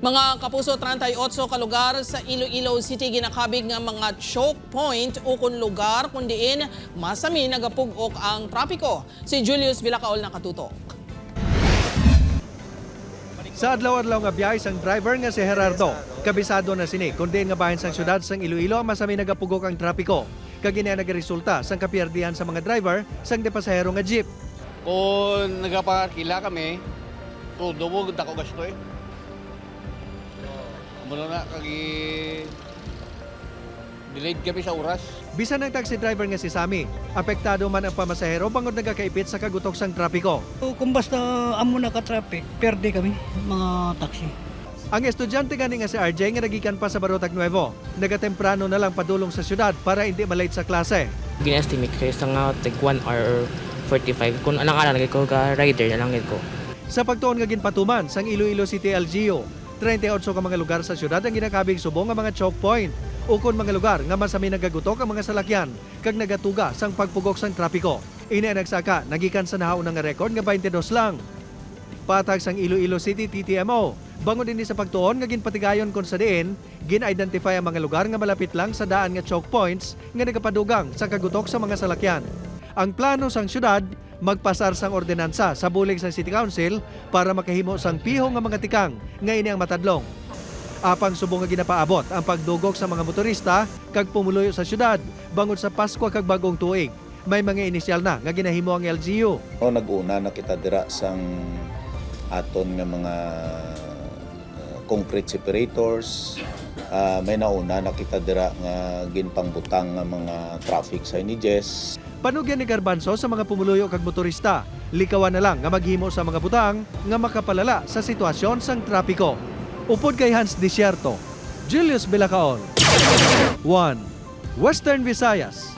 Mga kapuso 38 ka lugar sa Iloilo City ginakabig nga mga choke point o kun lugar kung diin masami nagapugok ang trapiko. Si Julius Vilacaol nakatutok. Sa adlaw-adlaw nga biyahe sang driver nga si Gerardo, kabisado na sini kundi nga bahin sang syudad sang Iloilo masami nagapugok ang trapiko. Kagina nagaresulta sang kapierdihan sa mga driver sang de pasahero nga jeep. Kung nagpakakila kami, mo, dako gasto eh. Muna na, kagi... Delayed kami sa oras. Bisan ang taxi driver nga si Sami, apektado man ang pamasahero bangod nagakaipit sa kagutok sang trapiko. So, Kung basta amo na ka-traffic, perde kami, mga taxi. Ang estudyante gani nga si RJ nga nagikan pa sa Barotag Nuevo, nagatemprano na lang padulong sa syudad para hindi malate sa klase. gina-estimate ko sa nga tag 1 hour or 45 kung anong ala ko ka rider na lang ko Sa pagtuon nga ginpatuman sang Iloilo City LGU, 38 ka mga lugar sa syudad ang ginakabig subong nga mga choke point. Ukon mga lugar nga masami nagagutok ang mga salakyan kag nagatuga sang pagpugok sang trapiko. Ina nagsaka nagikan sa nahaw nga rekord nga 22 lang. Patag sang Iloilo City TTMO, bangon din sa pagtuon nga ginpatigayon kon sa diin, gin-identify ang mga lugar nga malapit lang sa daan nga choke points nga nagapadugang sa kagutok sa mga salakyan. Ang plano sang syudad magpasar sang ordinansa sa bulig sang City Council para makahimo sang piho nga mga tikang nga ini ang matadlong. Apang subong nga ginapaabot ang pagdugok sa mga motorista kag pumuluyo sa syudad bangod sa Pasko kag bagong tuig. May mga inisyal na nga ginahimo ang LGU. O nag-una na kita dira sang aton nga mga uh, concrete separators. Ah, may nauna na kita dira nga ginpangbutang nga mga traffic signages. Panugyan ni Garbanzo sa mga pumuluyo kag motorista. Likawan na lang nga maghimo sa mga butang nga makapalala sa sitwasyon sang trapiko. Upod kay Hans Desierto, Julius Bilacaon. 1. Western Visayas.